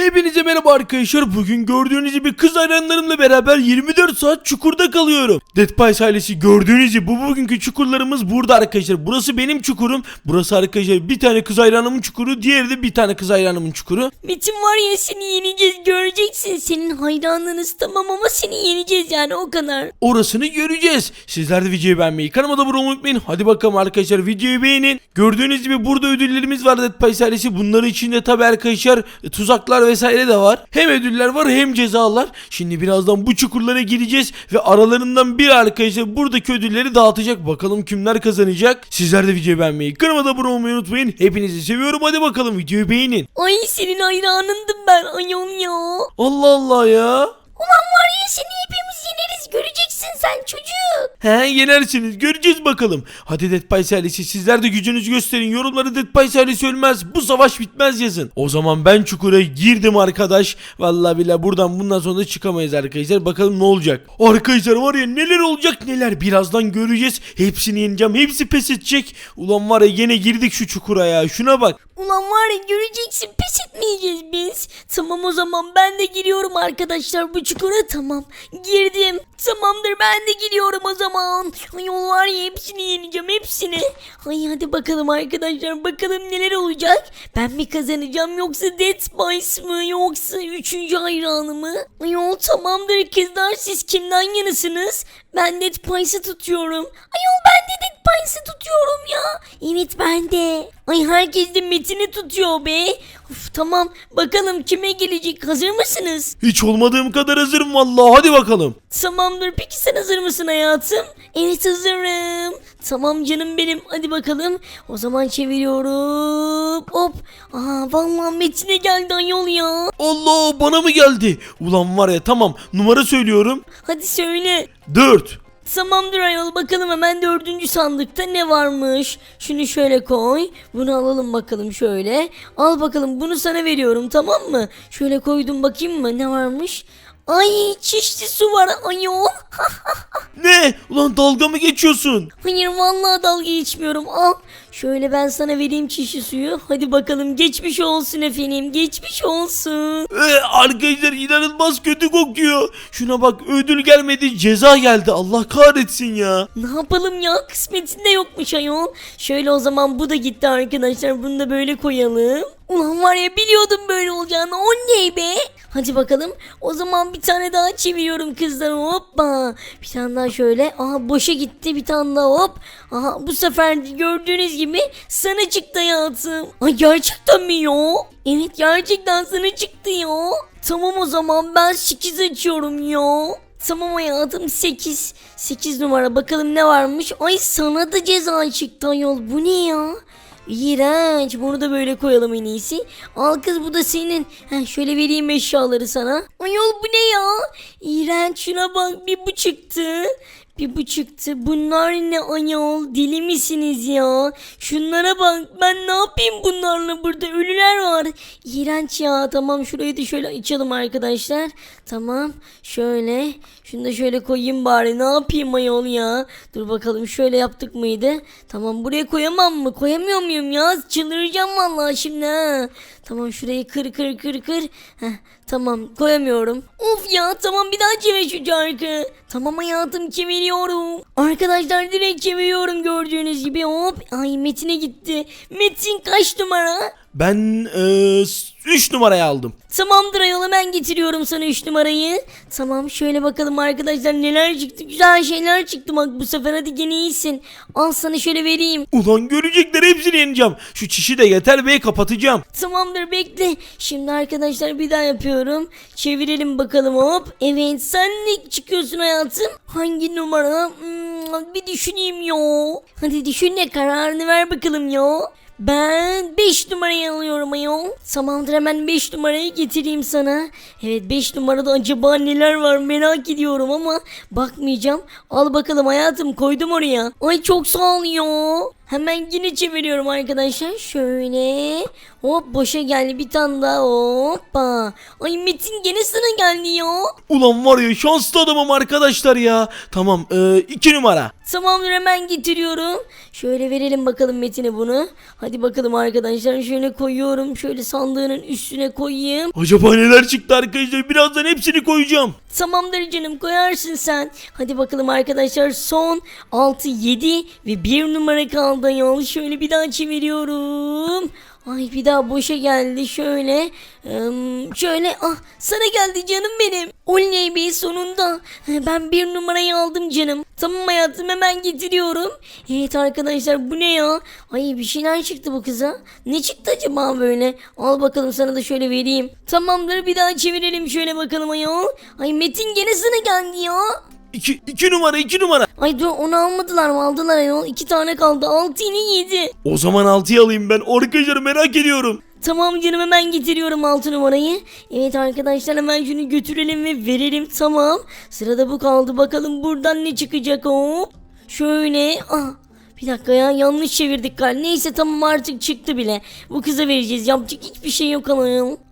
Hepinize merhaba arkadaşlar. Bugün gördüğünüz gibi kız hayranlarımla beraber 24 saat çukurda kalıyorum. Dead Pies ailesi gördüğünüz gibi bu bugünkü çukurlarımız burada arkadaşlar. Burası benim çukurum. Burası arkadaşlar bir tane kız hayranımın çukuru. Diğeri de bir tane kız hayranımın çukuru. Metin var ya seni yeneceğiz göreceksin. Senin hayranlığınız tamam ama seni yeneceğiz yani o kadar. Orasını göreceğiz. Sizler de videoyu beğenmeyi, kanalıma da abone olmayı unutmayın. Hadi bakalım arkadaşlar videoyu beğenin. Gördüğünüz gibi burada ödüllerimiz var Dead Pies ailesi. Bunların içinde tabi arkadaşlar tuzaklar vesaire de var. Hem ödüller var hem cezalar. Şimdi birazdan bu çukurlara gireceğiz ve aralarından bir arkadaşlar buradaki ödülleri dağıtacak. Bakalım kimler kazanacak. Sizler de videoyu beğenmeyi, kanalıma da abone olmayı unutmayın. Hepinizi seviyorum. Hadi bakalım videoyu beğenin. Ay senin hayranındım ben ayol ya. Allah Allah ya. Ulan var ya seni hepimiz sen çocuk. He yenersiniz göreceğiz bakalım. Hadi Dead Pies ailesi sizler de gücünüzü gösterin. Yorumları Dead Pies ailesi ölmez. Bu savaş bitmez yazın. O zaman ben çukura girdim arkadaş. Vallahi billahi buradan bundan sonra çıkamayız arkadaşlar. Bakalım ne olacak. Arkadaşlar var ya neler olacak neler. Birazdan göreceğiz. Hepsini yeneceğim. Hepsi pes edecek. Ulan var ya yine girdik şu çukura ya. Şuna bak. Ulan var ya göreceksin pes etmeyeceğiz biz. Tamam o zaman ben de giriyorum arkadaşlar bu çukura tamam. Girdim. Tamamdır ben de giriyorum o zaman. Ayol var ya hepsini yeneceğim hepsini. Ay hadi bakalım arkadaşlar bakalım neler olacak. Ben mi kazanacağım yoksa Dead Spice mı yoksa üçüncü hayranı mı? Ayol tamamdır kızlar siz kimden yanısınız? Ben Dead Pies'ı tutuyorum. Ayol ben de Dead Pies'ı tutuyorum ya. Evet ben de. Ay herkes de Metin'i tutuyor be. Uf, tamam bakalım kime gelecek hazır mısınız? Hiç olmadığım kadar hazırım vallahi. Hadi bakalım. Tamamdır peki sen hazır mısın hayatım? Evet hazırım. Tamam canım benim hadi bakalım. O zaman çeviriyorum. Hop. Aa vallahi Metin'e geldi ayol ya. Allah bana mı geldi? Ulan var ya tamam numara söylüyorum. Hadi söyle. 4. Tamamdır ayol bakalım hemen dördüncü sandıkta ne varmış. Şunu şöyle koy. Bunu alalım bakalım şöyle. Al bakalım bunu sana veriyorum tamam mı? Şöyle koydum bakayım mı ne varmış? Ay çişli su var ayol. Ne? Ulan dalga mı geçiyorsun? Hayır vallahi dalga geçmiyorum al. Şöyle ben sana vereyim çişli suyu. Hadi bakalım geçmiş olsun efendim geçmiş olsun. Ee, arkadaşlar inanılmaz kötü kokuyor. Şuna bak ödül gelmedi ceza geldi Allah kahretsin ya. Ne yapalım ya kısmetinde yokmuş ayol. Şöyle o zaman bu da gitti arkadaşlar bunu da böyle koyalım. Ulan var ya biliyordum böyle olacağını o ne be. Hadi bakalım o zaman bir tane daha çeviriyorum kızlar hoppa. Bir tane daha şöyle aha boşa gitti bir tane daha hop. Aha bu sefer gördüğünüz gibi sana çıktı hayatım. Ay gerçekten mi ya? Evet gerçekten sana çıktı ya. Tamam o zaman ben 8 açıyorum ya. Tamam hayatım 8. 8 numara bakalım ne varmış. Ay sana da ceza çıktı ayol bu ne ya? İğrenç bunu da böyle koyalım en iyisi. Al kız bu da senin. Heh, şöyle vereyim eşyaları sana. Ayol bu ne ya? İğrenç şuna bak bir bu çıktı. Bir bu çıktı. Bunlar ne ayol? Deli misiniz ya? Şunlara bak. Ben ne yapayım bunlarla burada? Ölüler var. İğrenç ya. Tamam şurayı da şöyle açalım arkadaşlar. Tamam. Şöyle. Şunu da şöyle koyayım bari. Ne yapayım ayol ya? Dur bakalım şöyle yaptık mıydı? Tamam buraya koyamam mı? Koyamıyor muyum ya? Çıldıracağım vallahi şimdi ha. Tamam şurayı kır kır kır kır. Heh, tamam koyamıyorum. Of ya tamam bir daha çevir şu çarkı. Tamam hayatım çeviriyorum. Arkadaşlar direkt çeviriyorum gördüğünüz gibi. Hop. Ay Metin'e gitti. Metin kaç numara? Ben 3 numarayı aldım. Tamamdır ayol hemen getiriyorum sana 3 numarayı. Tamam şöyle bakalım arkadaşlar neler çıktı. Güzel şeyler çıktı bak bu sefer hadi gene iyisin. Al sana şöyle vereyim. Ulan görecekler hepsini yeneceğim. Şu çişi de yeter ve kapatacağım. Tamamdır bekle. Şimdi arkadaşlar bir daha yapıyorum. Çevirelim bakalım hop. Evet sen ne çıkıyorsun hayatım? Hangi numara? Hmm, bir düşüneyim yo. Hadi düşün ne kararını ver bakalım yo. Ben 5 numarayı alıyorum ayol. Tamamdır hemen 5 numarayı getireyim sana. Evet 5 numarada acaba neler var merak ediyorum ama bakmayacağım. Al bakalım hayatım koydum oraya. Ay çok sağ ol ya. Hemen yine çeviriyorum arkadaşlar. Şöyle. Hop boşa geldi bir tane daha hoppa. Ay Metin gene sana geldi ya. Ulan var ya şanslı adamım arkadaşlar ya. Tamam e, iki numara. Tamamdır hemen getiriyorum. Şöyle verelim bakalım Metin'e bunu. Hadi bakalım arkadaşlar şöyle koyuyorum. Şöyle sandığının üstüne koyayım. Acaba neler çıktı arkadaşlar birazdan hepsini koyacağım. Tamamdır canım koyarsın sen. Hadi bakalım arkadaşlar son 6, 7 ve 1 numara kaldı yol. Şöyle bir daha çeviriyorum. Ay bir daha boşa geldi şöyle. Şöyle ah sana geldi canım benim. Oley be sonunda. Ben bir numarayı aldım canım. Tamam hayatım hemen getiriyorum. Evet arkadaşlar bu ne ya? Ay bir şeyler çıktı bu kıza. Ne çıktı acaba böyle? Al bakalım sana da şöyle vereyim. Tamamdır bir daha çevirelim şöyle bakalım ayol. Ay Metin gene sana geldi ya. İki, iki numara iki numara. Ay dur onu almadılar mı? Aldılar ayol. İki tane kaldı. Altı yine yedi. O zaman altıyı alayım ben. Arkadaşlar merak ediyorum. Tamam canım hemen getiriyorum altı numarayı. Evet arkadaşlar hemen şunu götürelim ve verelim tamam. Sırada bu kaldı bakalım buradan ne çıkacak hop. Şöyle ah. Bir dakika ya yanlış çevirdik galiba. Neyse tamam artık çıktı bile. Bu kıza vereceğiz. Yapacak hiçbir şey yok ama.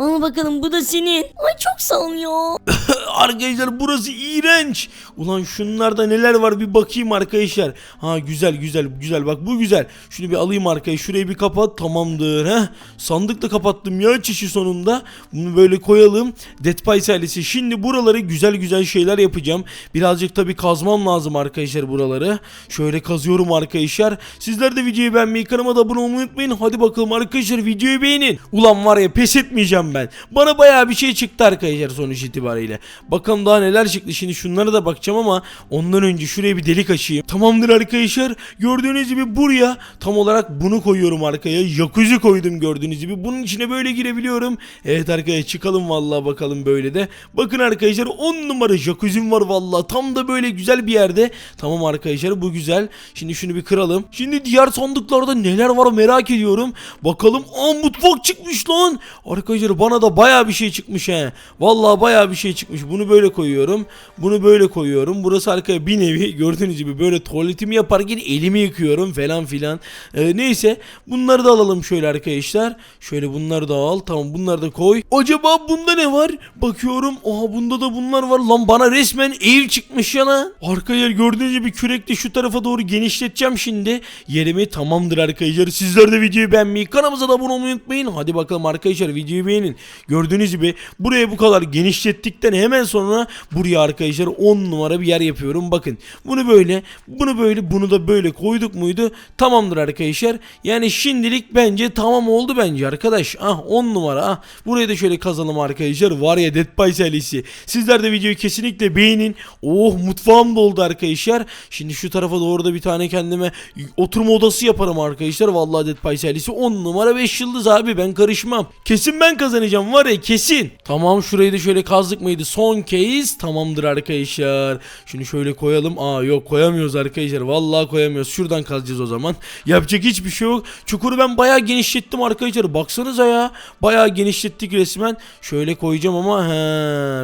Al bakalım bu da senin. Ay çok sağ ya. Arkadaşlar burası iğrenç. Ulan şunlarda neler var bir bakayım arkadaşlar. Ha güzel güzel güzel bak bu güzel. Şunu bir alayım arkaya şurayı bir kapat tamamdır. Heh. Sandık da kapattım ya çişi sonunda. Bunu böyle koyalım. Dead Pies ailesi. Şimdi buraları güzel güzel şeyler yapacağım. Birazcık tabi kazmam lazım arkadaşlar buraları. Şöyle kazıyorum arkadaşlar. Sizler de videoyu beğenmeyi kanalıma da abone olmayı unutmayın. Hadi bakalım arkadaşlar videoyu beğenin. Ulan var ya pes etmeyeceğim ben. Bana bayağı bir şey çıktı arkadaşlar sonuç itibariyle. Bakalım daha neler çıktı. Şimdi şunlara da bakacağım ama ondan önce şuraya bir delik açayım. Tamamdır arkadaşlar. Gördüğünüz gibi buraya tam olarak bunu koyuyorum arkaya. Jacuzzi koydum gördüğünüz gibi. Bunun içine böyle girebiliyorum. Evet arkadaşlar çıkalım vallahi bakalım böyle de. Bakın arkadaşlar 10 numara jacuzzi'm var vallahi. Tam da böyle güzel bir yerde. Tamam arkadaşlar bu güzel. Şimdi şunu bir kıralım. Şimdi diğer sandıklarda neler var merak ediyorum. Bakalım. Aa mutfak çıkmış lan. Arkadaşlar bana da baya bir şey çıkmış he. Vallahi baya bir şey çıkmış. Bunu böyle koyuyorum. Bunu böyle koyuyorum. Burası arkaya bir nevi gördüğünüz gibi böyle tuvaletimi yaparken elimi yıkıyorum falan filan. Ee, neyse bunları da alalım şöyle arkadaşlar. Şöyle bunları da al. Tamam bunları da koy. Acaba bunda ne var? Bakıyorum. Oha bunda da bunlar var. Lan bana resmen ev çıkmış ya lan. Arkadaşlar gördüğünüz gibi kürekle şu tarafa doğru genişleteceğim şimdi. Yerimi tamamdır arkadaşlar. Sizler de videoyu beğenmeyi, kanalımıza da abone olmayı unutmayın. Hadi bakalım arkadaşlar videoyu beğenin. Gördüğünüz gibi buraya bu kadar genişlettikten hemen sonra buraya arkadaşlar 10 numara bir yer yapıyorum. Bakın bunu böyle, bunu böyle, bunu da böyle koyduk muydu? Tamamdır arkadaşlar. Yani şimdilik bence tamam oldu bence arkadaş. Ah 10 numara. Ah burayı da şöyle kazalım arkadaşlar. Var ya Dead by serisi. Sizler de videoyu kesinlikle beğenin. Oh mutfağım doldu arkadaşlar. Şimdi şu tarafa doğru da bir tane kendime oturma odası yaparım arkadaşlar. Vallahi Dead by serisi 10 numara 5 yıldız abi ben karışmam. Kesin ben kazanacağım var ya kesin. Tamam şurayı da şöyle kazdık mıydı? Son kez tamamdır arkadaşlar. Şunu şöyle koyalım. Aa yok koyamıyoruz arkadaşlar. Vallahi koyamıyoruz. Şuradan kazacağız o zaman. Yapacak hiçbir şey yok. Çukuru ben bayağı genişlettim arkadaşlar. Baksanıza ya. Bayağı genişlettik resmen. Şöyle koyacağım ama he,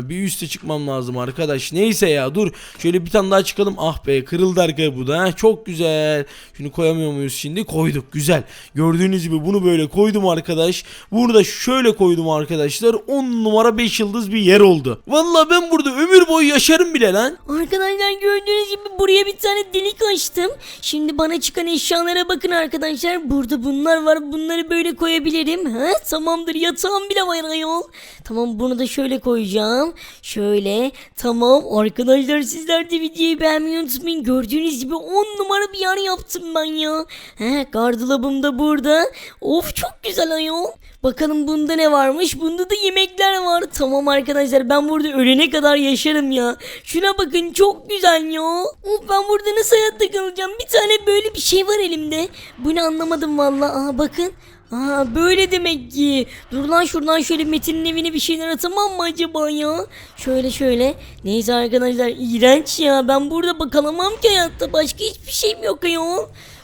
bir üste çıkmam lazım arkadaş. Neyse ya dur. Şöyle bir tane daha çıkalım. Ah be kırıldı arkaya bu da. Çok güzel. Şunu koyamıyor muyuz şimdi? Koyduk. Güzel. Gördüğünüz gibi bunu böyle koydum arkadaş. Burada şöyle koydum arkadaşlar. 10 numara 5 yıldız bir yer oldu. Vallahi ben burada ömür boyu yaşarım bile lan. Arkadaşlar gördüğünüz gibi buraya bir tane delik açtım. Şimdi bana çıkan eşyalara bakın arkadaşlar. Burada bunlar var. Bunları böyle koyabilirim. Ha, tamamdır yatağım bile var ayol. Tamam bunu da şöyle koyacağım. Şöyle. Tamam arkadaşlar sizler de videoyu beğenmeyi unutmayın. Gördüğünüz gibi 10 numara bir yer yaptım ben ya. He gardırobum da burada. Of çok güzel ayol. Bakalım bunda ne varmış? Bunda da yemekler var. Tamam arkadaşlar ben burada ölene kadar yaşarım ya. Şuna bakın çok güzel ya. Of ben burada nasıl hayatta kalacağım? Bir tane böyle bir şey var elimde. Bunu anlamadım valla. Aha bakın. Aa böyle demek ki. Dur lan şuradan şöyle Metin'in evine bir şeyler atamam mı acaba ya? Şöyle şöyle. Neyse arkadaşlar iğrenç ya. Ben burada bakalamam ki hayatta. Başka hiçbir şeyim yok ya.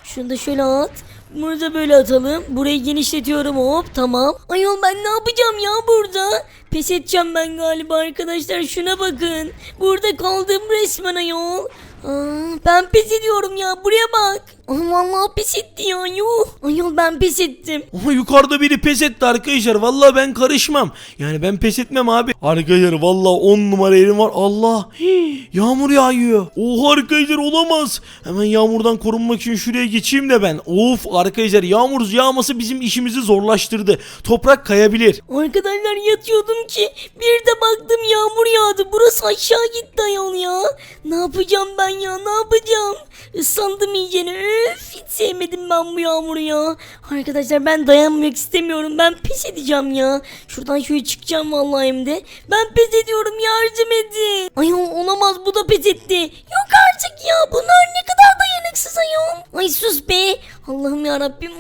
Şunu da şöyle at. Bunu da böyle atalım. Burayı genişletiyorum hop tamam. Ayol ben ne yapacağım ya burada? Pes edeceğim ben galiba arkadaşlar şuna bakın. Burada kaldım resmen ayol. Aa, ben pes ediyorum ya buraya bak. Ama vallahi pes etti ya yuh. Ayol ben pes ettim. Ama yukarıda biri pes etti arkadaşlar. Vallahi ben karışmam. Yani ben pes etmem abi. Arkadaşlar vallahi 10 numara yerim var. Allah. Hii, yağmur yağıyor. Oha arkadaşlar olamaz. Hemen yağmurdan korunmak için şuraya geçeyim de ben. Of arkadaşlar yağmur yağması bizim işimizi zorlaştırdı. Toprak kayabilir. Arkadaşlar yatıyordum ki bir de baktım yağmur yağdı. Burası aşağı gitti ayol ya. Ne yapacağım ben ya ne yapacağım? Islandım iyicene öf hiç sevmedim ben bu yağmuru ya. Arkadaşlar ben dayanmak istemiyorum ben pes edeceğim ya. Şuradan şöyle çıkacağım vallahi hem de. Ben pes ediyorum yardım edin. Ayol olamaz bu da pes etti. Yok artık ya bunlar ne kadar dayanıksız ayol. Ay sus be. Allah'ım ya Rabbim.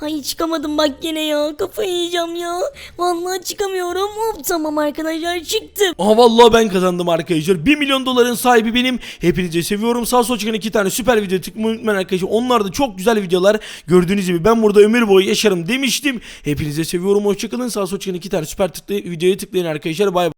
Ay çıkamadım bak gene ya. Kafayı yiyeceğim ya. Vallahi çıkamıyorum. Hop tamam arkadaşlar çıktım. Aha vallahi ben kazandım arkadaşlar. 1 milyon doların sahibi benim. Hepinizi seviyorum. Sağ sol çıkan iki tane süper video tıklamayı unutmayın arkadaşlar. Onlar da çok güzel videolar. Gördüğünüz gibi ben burada ömür boyu yaşarım demiştim. Hepinizi seviyorum. Hoşçakalın. Sağ sol çıkan iki tane süper tıklı videoya tıklayın arkadaşlar. Bay bay.